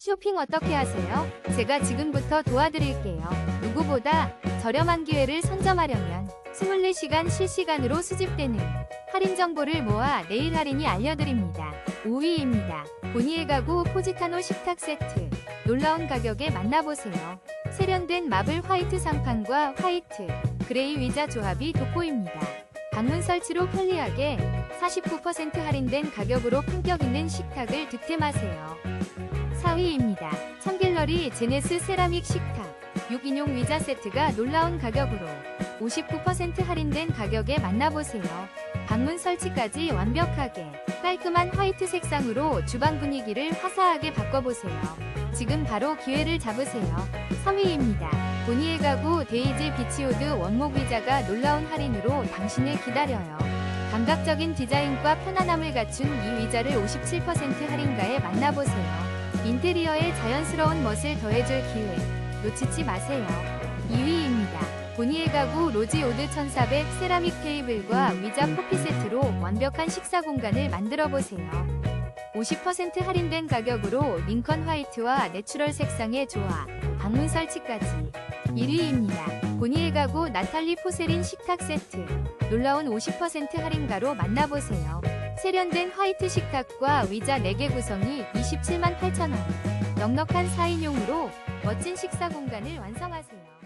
쇼핑 어떻게 하세요? 제가 지금부터 도와드릴게요. 누구보다 저렴한 기회를 선점하려면 24시간 실시간으로 수집되는 할인 정보를 모아 내일 할인이 알려드립니다. 5위입니다. 보니에 가구 포지타노 식탁 세트. 놀라운 가격에 만나보세요. 세련된 마블 화이트 상판과 화이트, 그레이 위자 조합이 돋보입니다. 방문 설치로 편리하게 49% 할인된 가격으로 품격 있는 식탁을 득템하세요. 4위입니다. 청갤러리 제네스 세라믹 식탁 6인용 위자 세트가 놀라운 가격으로 59% 할인된 가격에 만나보세요. 방문 설치까지 완벽하게 깔끔한 화이트 색상으로 주방 분위기를 화사하게 바꿔보세요. 지금 바로 기회를 잡으세요. 3위입니다. 보니에 가구 데이지 비치우드 원목 의자가 놀라운 할인으로 당신을 기다려요. 감각적인 디자인과 편안함을 갖춘 이 의자를 57% 할인가에 만나보세요. 인테리어에 자연스러운 멋을 더해줄 기회 놓치지 마세요. 2위입니다. 보니에 가구 로지 오드 1400 세라믹 테이블과 위자 커피 세트로 완벽한 식사 공간을 만들어 보세요. 50% 할인된 가격으로 링컨 화이트와 내추럴 색상의 조화, 방문 설치까지. 1위입니다. 보니에 가구 나탈리 포세린 식탁 세트. 놀라운 50% 할인가로 만나보세요. 세련된 화이트 식탁과 위자 4개 구성이 27만 8천원. 넉넉한 4인용으로 멋진 식사 공간을 완성하세요.